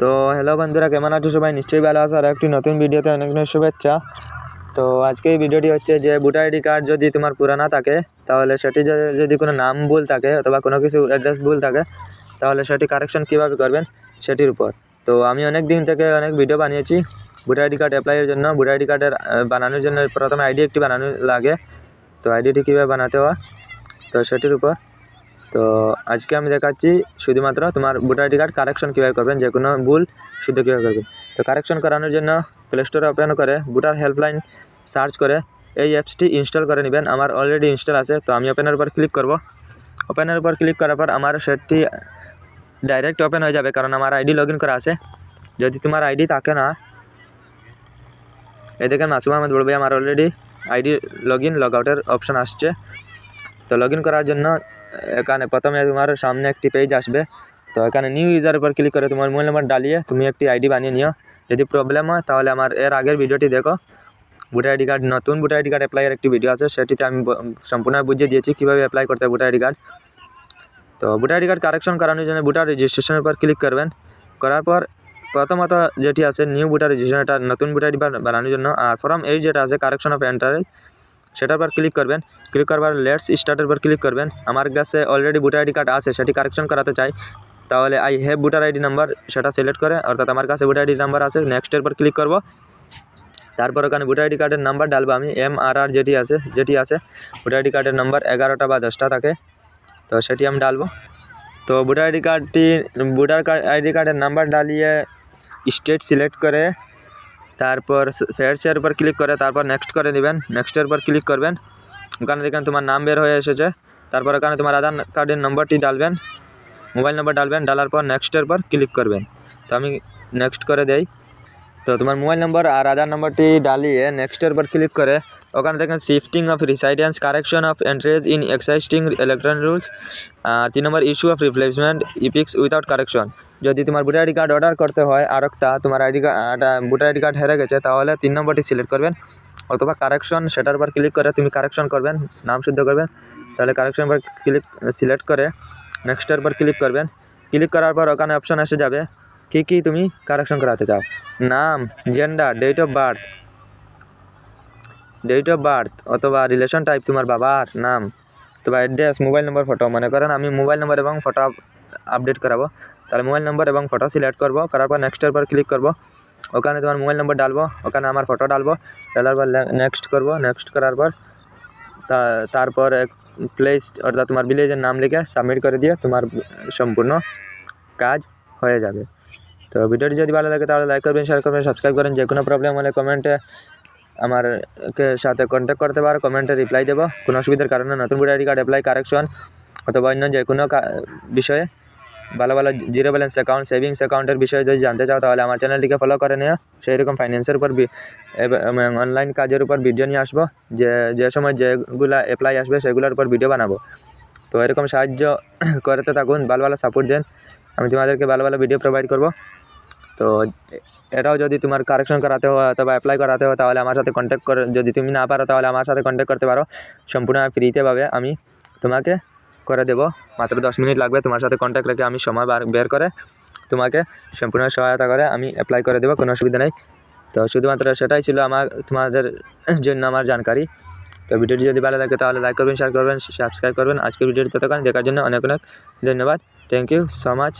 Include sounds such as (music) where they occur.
তো হ্যালো বন্ধুরা, কেমন আছো সবাই? নিশ্চয়ই ভালো আছো। আর একটি নতুন ভিডিওতে অনেক অনেক শুভেচ্ছা। তো আজকে এই ভিডিওটি হচ্ছে যে ভোটার আইডি কার্ড যদি তোমার পুরানা থাকে, তাহলে সেটি যদি- কোনো নাম ভুল থাকে, অথবা কোনো কিছু অ্যাড্রেস ভুল থাকে, তাহলে সেটি কারেকশন কীভাবে করবেন, সেটির উপর। তো আমি অনেক দিন থেকে অনেক ভিডিও বানিয়েছি ভোটার আইডি কার্ড অ্যাপ্লাইয়ের জন্য। ভোটার আইডি কার্ডের বানানোর জন্য প্রথমে আইডি একটি বানানো লাগে। তো আইডিটি কীভাবে বানাতে হয়, তো সেটির উপর তো আজকে আমি দেখাচ্ছি শুধুমাত্র তোমার ভোটার আইডি কার্ড কারেকশন কীভাবে করবেন, যে কোনো ভুল শুদ্ধ কীভাবে করবেন। তো কারেকশন করানোর জন্য প্লে স্টোরে ওপেন করে ভোটার হেল্পলাইন সার্চ করে এই অ্যাপসটি ইনস্টল করে নেবেন। আমার অলরেডি ইনস্টল আছে, তো আমি ওপেনের উপর ক্লিক করব। ওপেনের উপর ক্লিক করার পর আমার সেটটি ডাইরেক্ট ওপেন হয়ে যাবে, কারণ আমার আইডি লগ করা আছে। যদি তোমার আইডি থাকে না এই দেখেন মাসুম আহমেদ বলবে আমার already ID log in log আউটের অপশান আসছে। তো লগ করার জন্য, এখানে প্রথমে তোমার সামনে একটি পেজ আসবে। তো এখানে নিউ ইউজার উপর ক্লিক করে তোমার মোবাইল নাম্বার ডালিয়ে তুমি একটি আইডি বানিয়ে নিও। যদি প্রবলেম হয় তাহলে আমার এর আগের ভিডিওটি দেখো। ভোটার আইডি কার্ড নতুন ভোটার আইডি কার্ড অ্যাপ্লাইয়ের একটি ভিডিও আছে, সেটিতে আমি সম্পূর্ণ বুঝিয়ে দিয়েছি কীভাবে অ্যাপ্লাই করতে হয় ভোটার আইডি কার্ড তো ভোটার আইডি কার্ড কারেকশন করানোর জন্য ভোটার রেজিস্ট্রেশনের উপর ক্লিক করবেন। করার পর প্রথমত যেটি আছে নিউ ভোটার রেজিস্ট্রেশন এটা নতুন ভোটার আইডি বানানোর জন্য। আর ফর্ম এই যেটা আছে কারেকশন অফ এন্টারেজ সেটার উপর ক্লিক করবেন। ক্লিক করবার লেটস স্টার্টের উপর ক্লিক করবেন। আমার কাছে অলরেডি ভোটার আইডি কার্ড আছে, সেটি কারেকশন করাতে চাই। তাহলে I have voter ID number সেটা সিলেক্ট করে, অর্থাৎ আমার কাছে ভোটার আইডি নাম্বার আছে নেক্সটের উপর ক্লিক করব। তারপর ওখানে ভোটার আইডি কার্ডের নাম্বার ডালবো আমি এম আর আর যেটি আছে যেটি আছে ভোটার আইডি কার্ডের নাম্বার এগারোটা বা দশটা থাকে। তো সেটি আমি ডালবো। তো ভোটার আইডি কার্ডটি ভোটার কার্ড আইডি কার্ডের নাম্বার ডালিয়ে স্টেট সিলেক্ট করে তারপর ফেয়ারসের উপর ক্লিক করে, তারপর নেক্সট করে দিবেন। নেক্সটের উপর ক্লিক করবেন। ওখানে দেখেন তোমার নাম বের হয়ে এসেছে। তারপর ওখানে তোমার আধার কার্ডের নম্বরটি ডালবেন। মোবাইল নম্বর ডালবেন, ডালার পর নেক্সটের পর ক্লিক করবেন। তো আমি নেক্সট করে দেই। তো তোমার মোবাইল নম্বর আর আধার নম্বরটি ডালিয়ে নেক্সটের পর ক্লিক করে ওখানে দেখেন shifting of residence correction of entries in existing electoral rolls তিন নম্বর issue of replacement EPICs without correction যদি তোমার ভোটার আইডি কার্ড অর্ডার করতে হয়, আর একটা তোমার ID card voter ID card হেরে গেছে, তাহলে তিন নম্বরটি সিলেক্ট করবেন। অথবা কারেকশন সেটার উপর ক্লিক করে তুমি কারেকশন করবেন, নাম শুদ্ধ করবেন। তাহলে কারেকশন উপর ক্লিক সিলেক্ট করে নেক্সটের উপর ক্লিক করবেন। ক্লিক করার পর ওখানে অপশন এসে যাবে, কী কী তুমি কারেকশন করাতে চাও? নাম gender date of birth date of birth অথবা রিলেশন টাইপ তোমার বাবার নাম। অথবা অ্যাড্রেস মোবাইল নম্বর ফটো মনে করেন আমি মোবাইল নম্বর এবং ফটো আপডেট করাবো। তাহলে মোবাইল নম্বর এবং ফটো সিলেক্ট করব। করার পর নেক্সটের পর ক্লিক করব। ওখানে তোমার মোবাইল নম্বর ডালবো। ওখানে আমার ফটো ডালবো। ডালার পর নেক্সট করব। নেক্সট করার পর তারপর প্লেস অর্থাৎ তোমার ভিলেজের নাম লিখে সাবমিট করে দিয়ে তোমার সম্পূর্ণ কাজ হয়ে যাবে। তো ভিডিওটি যদি ভালো লাগে তাহলে লাইক করবেন শেয়ার করবেন সাবস্ক্রাইব করেন যে কোনো প্রবলেম হলে কমেন্টে আমার সাথে কন্ট্যাক্ট করতে পারো কমেন্টে রিপ্লাই দেবো। কোনো অসুবিধার কারণে নতুন voter ID card apply correction অথবা অন্য যে কোনো বিষয়ে ভালো ভালো জিরো ব্যালেন্স অ্যাকাউন্ট সেভিংস অ্যাকাউন্টের বিষয়ে যদি জানতে চাও, তাহলে আমার চ্যানেলটিকে ফলো করে নিও। সেই রকম ফাইন্যান্সের উপর অনলাইন কাজের উপর ভিডিও নিয়ে আসব। যে যে সময় যেগুলা অ্যাপ্লাই আসবে, সেগুলোর উপর ভিডিও বানাবো। তো এরকম সাহায্য (coughs) করতে থাকুন, ভালো ভালো সাপোর্ট দেন। আমি তোমাদেরকে ভালো ভালো ভিডিও প্রোভাইড করব। তো এটাও যদি তোমার কারেকশন করাতে হয় অথবা অ্যাপ্লাই করাতে হয় তাহলে আমার সাথে কন্ট্যাক্ট করে, যদি তুমি না পারো তাহলে আমার সাথে কন্ট্যাক্ট করতে পারো। সম্পূর্ণ ফ্রিতে পাবে। আমি তোমাকে করে দেবো। মাত্র দশ মিনিট লাগবে তোমার সাথে কন্ট্যাক্ট রেখে আমি সময় বার করে তোমাকে সম্পূর্ণ সহায়তা করে আমি অ্যাপ্লাই করে দেবো, কোনো অসুবিধা নেই। তো শুধুমাত্র সেটাই ছিল আমার, তোমাদের জন্য আমার জানকারি। তো ভিডিওটি যদি ভালো লাগে তাহলে লাইক করবেন শেয়ার করবেন সাবস্ক্রাইব করবেন। আজকের ভিডিওটি ততক্ষণ দেখার জন্য অনেক অনেক ধন্যবাদ। Thank you so much